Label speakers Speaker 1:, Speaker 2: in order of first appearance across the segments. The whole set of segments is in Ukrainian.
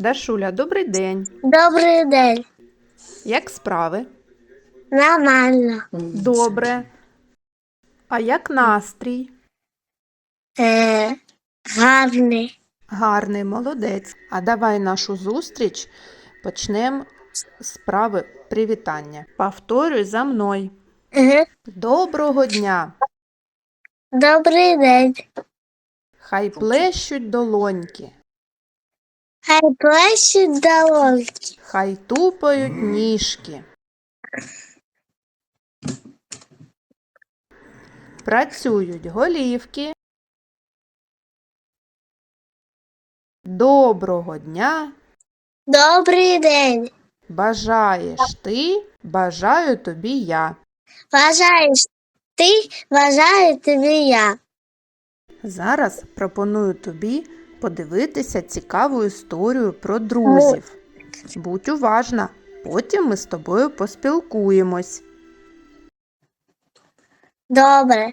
Speaker 1: Дашуля, добрий день.
Speaker 2: Добрий день.
Speaker 1: Як справи?
Speaker 2: Нормально.
Speaker 1: Добре. А як настрій?
Speaker 2: Е, гарний.
Speaker 1: Гарний, молодець. А давай нашу зустріч почнемо з справи привітання. Повторюй за мною.
Speaker 2: Угу.
Speaker 1: Доброго дня!
Speaker 2: Добрий день.
Speaker 1: Хай плещуть долоньки,
Speaker 2: Хай плещуть долоньки.
Speaker 1: хай тупають ніжки. Працюють голівки. Доброго дня
Speaker 2: Добрий день.
Speaker 1: бажаєш ти, бажаю тобі я.
Speaker 2: Бажаєш ти, бажаю тобі я.
Speaker 1: Зараз пропоную тобі подивитися цікаву історію про друзів. Будь уважна, потім ми з тобою поспілкуємось.
Speaker 2: Добре.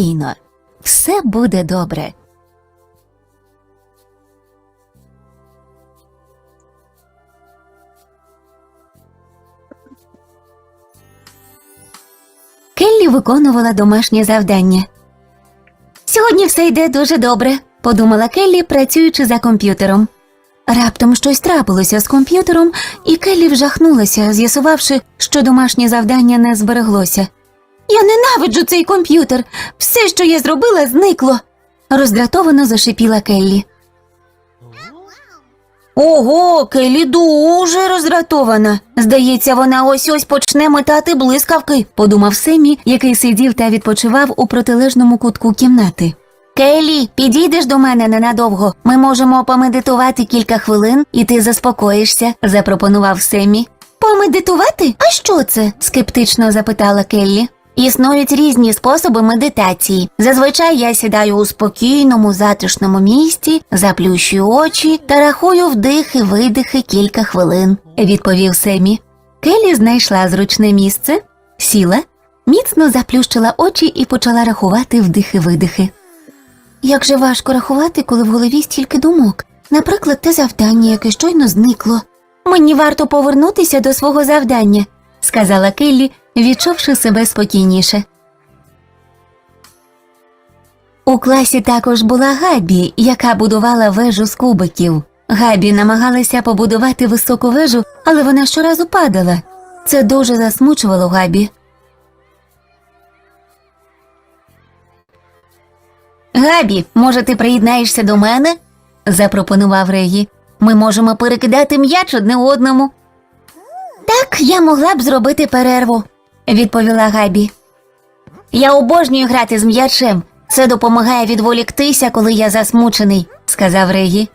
Speaker 3: Спокійно. Все буде добре. Келлі виконувала домашнє завдання. Сьогодні все йде дуже добре, подумала Келлі, працюючи за комп'ютером. Раптом щось трапилося з комп'ютером, і Келлі вжахнулася, з'ясувавши, що домашнє завдання не збереглося. Я ненавиджу цей комп'ютер. Все, що я зробила, зникло. роздратовано зашипіла Келлі. Ого, Келлі дуже роздратована. Здається, вона ось ось почне метати блискавки, подумав Семі, який сидів та відпочивав у протилежному кутку кімнати. Келлі, підійдеш до мене ненадовго. Ми можемо помедитувати кілька хвилин, і ти заспокоїшся, запропонував Семі. Помедитувати? А що це? скептично запитала Келлі. Існують різні способи медитації. Зазвичай я сідаю у спокійному, затишному місці, заплющую очі та рахую вдихи, видихи кілька хвилин, відповів Семі. Келлі знайшла зручне місце, сіла, міцно заплющила очі і почала рахувати вдихи-видихи. Як же важко рахувати, коли в голові стільки думок. Наприклад, те завдання, яке щойно зникло. Мені варто повернутися до свого завдання, сказала Келлі, відчувши себе спокійніше. У класі також була Габі, яка будувала вежу з кубиків. Габі намагалася побудувати високу вежу, але вона щоразу падала. Це дуже засмучувало Габі. Габі, може, ти приєднаєшся до мене? запропонував Регі. Ми можемо перекидати м'яч одне одному. Так, я могла б зробити перерву, відповіла Габі. Я обожнюю грати з м'ячем. Це допомагає відволіктися, коли я засмучений, сказав Регі.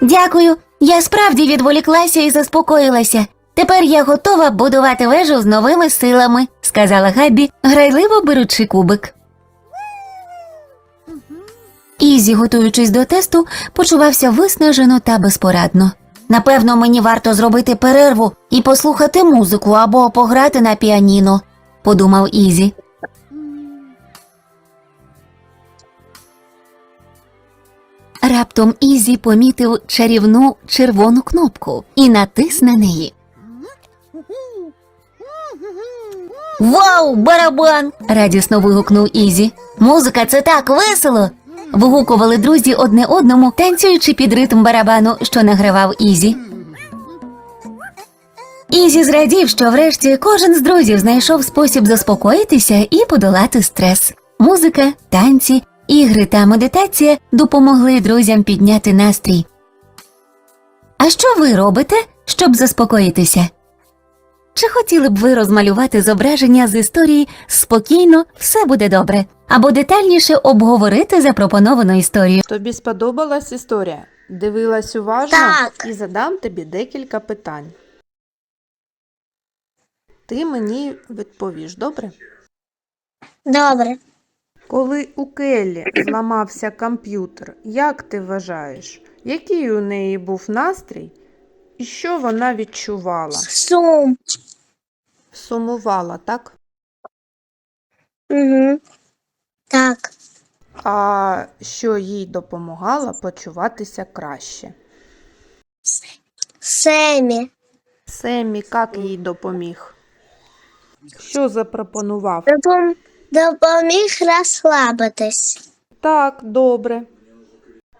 Speaker 3: Дякую. Я справді відволіклася і заспокоїлася. Тепер я готова будувати вежу з новими силами, сказала Габі, грайливо беручи кубик. Ізі, готуючись до тесту, почувався виснажено та безпорадно. Напевно, мені варто зробити перерву і послухати музику або пограти на піаніно, подумав Ізі. Раптом Ізі помітив чарівну червону кнопку і натис на неї. Вау, барабан! радісно вигукнув Ізі. Музика це так весело. Вигукували друзі одне одному, танцюючи під ритм барабану, що награвав Ізі. Ізі зрадів, що врешті кожен з друзів знайшов спосіб заспокоїтися і подолати стрес. Музика, танці, ігри та медитація допомогли друзям підняти настрій. А що ви робите, щоб заспокоїтися? Чи хотіли б ви розмалювати зображення з історії спокійно, все буде добре, або детальніше обговорити запропоновану історію?
Speaker 1: Тобі сподобалась історія? Дивилась уважно
Speaker 2: Так.
Speaker 1: і задам тобі декілька питань. Ти мені відповіш, добре?
Speaker 2: Добре.
Speaker 1: Коли у Келлі зламався комп'ютер, як ти вважаєш, який у неї був настрій і що вона відчувала?
Speaker 2: Сум.
Speaker 1: Сумувала, так?
Speaker 2: Угу. Так.
Speaker 1: А що їй допомагало почуватися краще?
Speaker 2: Семі.
Speaker 1: Семі, як їй допоміг? Що запропонував?
Speaker 2: Допом... Допоміг розслабитись.
Speaker 1: Так, добре.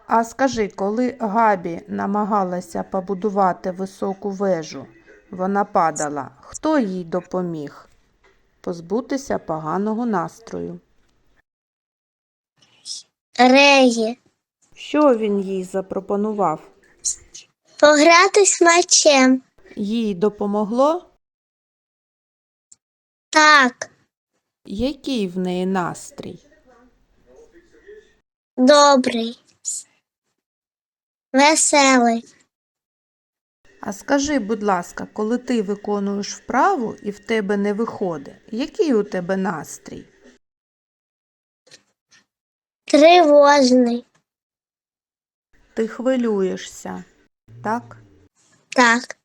Speaker 1: А скажи, коли Габі намагалася побудувати високу вежу, вона падала, хто їй допоміг позбутися поганого настрою?
Speaker 2: Регі.
Speaker 1: Що він їй запропонував?
Speaker 2: Погратись мечем.
Speaker 1: Їй допомогло?
Speaker 2: Так.
Speaker 1: Який в неї настрій?
Speaker 2: Добрий. Веселий.
Speaker 1: А скажи, будь ласка, коли ти виконуєш вправу і в тебе не виходить, який у тебе настрій?
Speaker 2: Тривожний.
Speaker 1: Ти хвилюєшся, так?
Speaker 2: Так.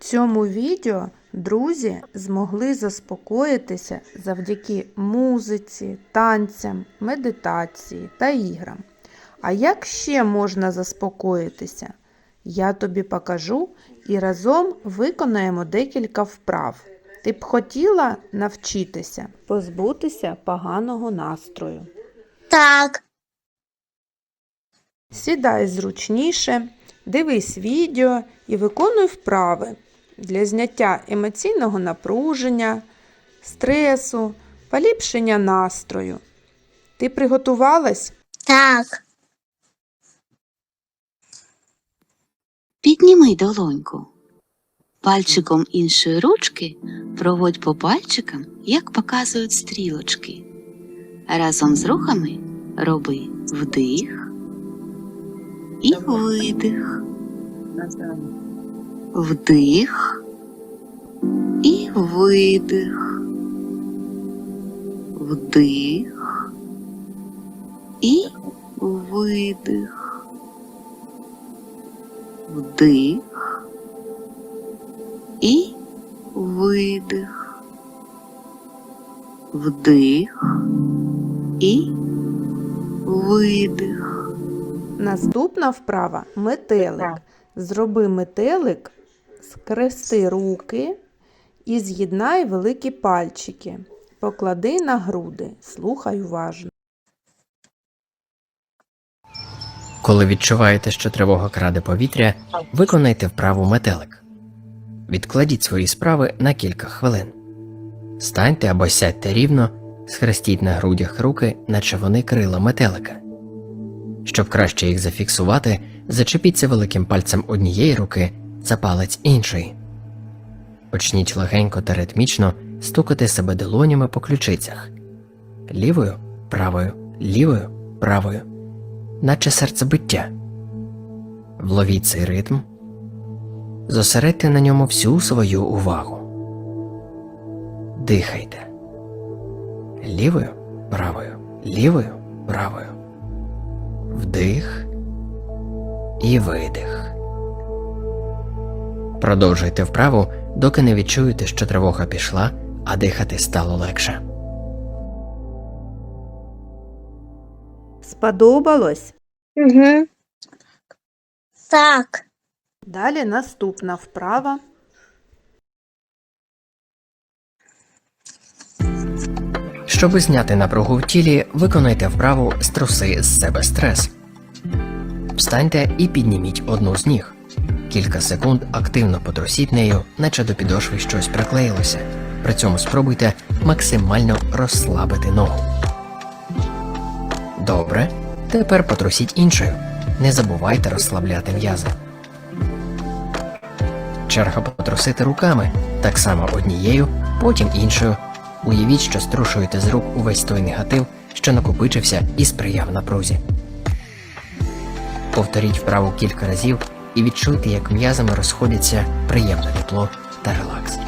Speaker 1: В цьому відео друзі змогли заспокоїтися завдяки музиці, танцям, медитації та іграм. А як ще можна заспокоїтися? Я тобі покажу і разом виконаємо декілька вправ. Ти б хотіла навчитися позбутися поганого настрою.
Speaker 2: Так.
Speaker 1: Сідай зручніше, дивись відео і виконуй вправи для зняття емоційного напруження, стресу, поліпшення настрою. Ти приготувалась?
Speaker 2: Так.
Speaker 4: Підніми долоньку. Пальчиком іншої ручки проводь по пальчикам, як показують стрілочки. Разом з рухами роби вдих і видих. Вдих і видих. Вдих і видих. Вдих і видих. Вдих і видих.
Speaker 1: Наступна вправа метелик. Зроби метелик, скрести руки і з'єднай великі пальчики. Поклади на груди. Слухай уважно.
Speaker 5: Коли відчуваєте, що тривога краде повітря, виконайте вправу метелик. Відкладіть свої справи на кілька хвилин. Станьте або сядьте рівно, схрестіть на грудях руки, наче вони крила метелика. Щоб краще їх зафіксувати, зачепіться великим пальцем однієї руки за палець іншої. Почніть легенько та ритмічно стукати себе долонями по ключицях лівою, правою, лівою, правою наче серцебиття. Вловіть цей ритм, зосередьте на ньому всю свою увагу. Дихайте лівою, правою, лівою, правою. Вдих і видих. Продовжуйте вправу, доки не відчуєте, що тривога пішла, а дихати стало легше.
Speaker 1: Сподобалось?
Speaker 2: Угу. Так.
Speaker 1: Далі наступна вправа.
Speaker 5: Щоб зняти напругу в тілі, виконайте вправу струси з себе стрес. Встаньте і підніміть одну з ніг. Кілька секунд активно потрусіть нею, наче до підошви щось приклеїлося. При цьому спробуйте максимально розслабити ногу. Добре. Тепер потрусіть іншою. Не забувайте розслабляти м'язи. Черга потрусити руками, так само однією, потім іншою. Уявіть, що струшуєте з рук увесь той негатив, що накопичився і сприяв напрузі. Повторіть вправу кілька разів і відчуйте, як м'язами розходяться приємне тепло та релакс.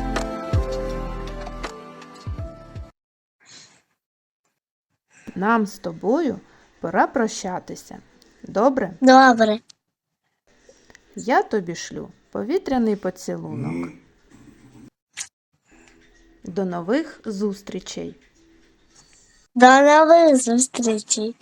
Speaker 1: Нам з тобою пора прощатися. Добре?
Speaker 2: Добре.
Speaker 1: Я тобі шлю повітряний поцілунок. До нових зустрічей!
Speaker 2: До нових зустрічей.